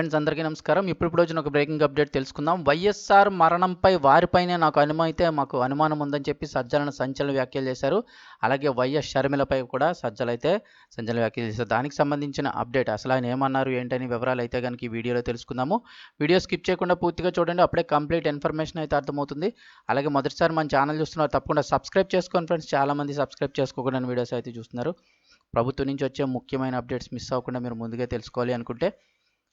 Friends అందరికీ నమస్కారం. ఇప్పుడు వచ్చిన ఒక బ్రేకింగ్ అప్డేట్ తెలుసుకుందాం. వైఎస్ఆర్ మరణంపై వారిపైనే నాకు అనుమానం అయితే మాకు అనుమానం ఉందని చెప్పి సజ్జలను సంచలన వ్యాఖ్యలు చేశారు. అలాగే వైఎస్ షర్మిలపై కూడా సజ్జలు అయితే సంచలన వ్యాఖ్యలు చేశారు. దానికి సంబంధించిన అప్డేట్ అసలు ఆయన ఏమన్నారు ఏంటని వివరాలు అయితే కనుక ఈ వీడియోలో తెలుసుకుందాము. వీడియో స్కిప్ చేయకుండా పూర్తిగా చూడండి అప్పుడే కంప్లీట్ ఇన్ఫర్మేషన్ అయితే అర్థమవుతుంది. అలాగే మొదటిసారి మన ఛానల్ చూస్తున్నారు తప్పకుండా సబ్స్క్రైబ్ చేసుకోండి ఫ్రెండ్స్ చాలామంది సబ్స్క్రైబ్ చేసుకోకుండా వీడియోస్ అయితే చూస్తున్నారు. ప్రభుత్వం నుంచి వచ్చే ముఖ్యమైన అప్డేట్స్ మిస్ అవ్వకుండా మీరు ముందుగా తెలుసుకోవాలి అనుకుంటే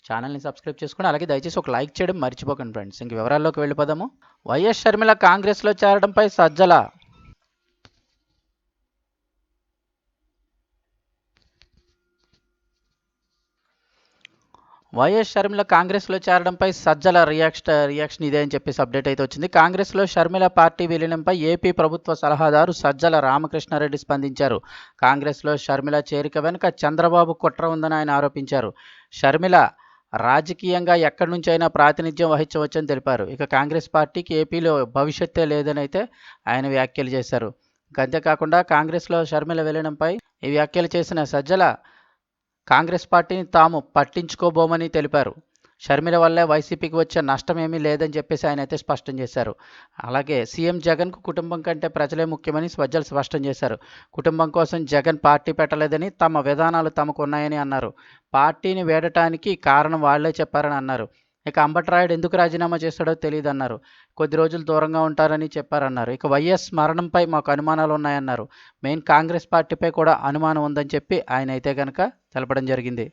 ఛానల్ని సబ్స్క్రైబ్ చేసుకుని అలాగే దయచేసి ఒక లైక్ చేయడం మర్చిపోకండి ఫ్రెండ్స్. ఇంక వివరాల్లోకి వెళ్ళిపోదాము. వైఎస్ షర్మిల కాంగ్రెస్లో చేరడంపై సజ్జల. వైఎస్ షర్మిల కాంగ్రెస్లో చేరడంపై సజ్జల రియాక్షన్ రియాక్షన్ ఇదే అని చెప్పేసి అప్డేట్ అయితే వచ్చింది. కాంగ్రెస్లో షర్మిల పార్టీ విలీనంపై ఏపీ ప్రభుత్వ సలహాదారు సజ్జల రామకృష్ణారెడ్డి స్పందించారు. కాంగ్రెస్లో షర్మిల చేరిక వెనుక చంద్రబాబు కుట్ర ఉందని ఆయన ఆరోపించారు. షర్మిల రాజకీయంగా ఎక్కడి నుంచి అయినా ప్రాతినిధ్యం వహించవచ్చని తెలిపారు. ఇక కాంగ్రెస్ పార్టీకి ఏపీలో భవిష్యత్తే లేదని అయితే ఆయన వ్యాఖ్యలు చేశారు. అంతేకాకుండా కాంగ్రెస్లో షర్మిల వెళ్ళడంపై ఈ వ్యాఖ్యలు చేసిన సజ్జల కాంగ్రెస్ పార్టీని తాము పట్టించుకోబోమని తెలిపారు. షర్మిల వల్లే వైసీపీకి వచ్చే నష్టం ఏమీ లేదని చెప్పేసి ఆయన అయితే స్పష్టం చేశారు. అలాగే సీఎం జగన్కు కుటుంబం కంటే ప్రజలే ముఖ్యమని స్వజ్జలు స్పష్టం చేశారు. కుటుంబం కోసం జగన్ పార్టీ పెట్టలేదని తమ విధానాలు తమకు ఉన్నాయని అన్నారు. పార్టీని వేడటానికి కారణం వాళ్ళే చెప్పారని అన్నారు. ఇక అంబట్రాయుడు ఎందుకు రాజీనామా చేస్తాడో తెలియదు అన్నారు కొద్ది రోజులు దూరంగా ఉంటారని చెప్పారన్నారు. ఇక వైఎస్ మరణంపై మాకు అనుమానాలు ఉన్నాయన్నారు. మెయిన్ కాంగ్రెస్ పార్టీపై కూడా అనుమానం ఉందని చెప్పి ఆయన అయితే కనుక తెలపడం జరిగింది.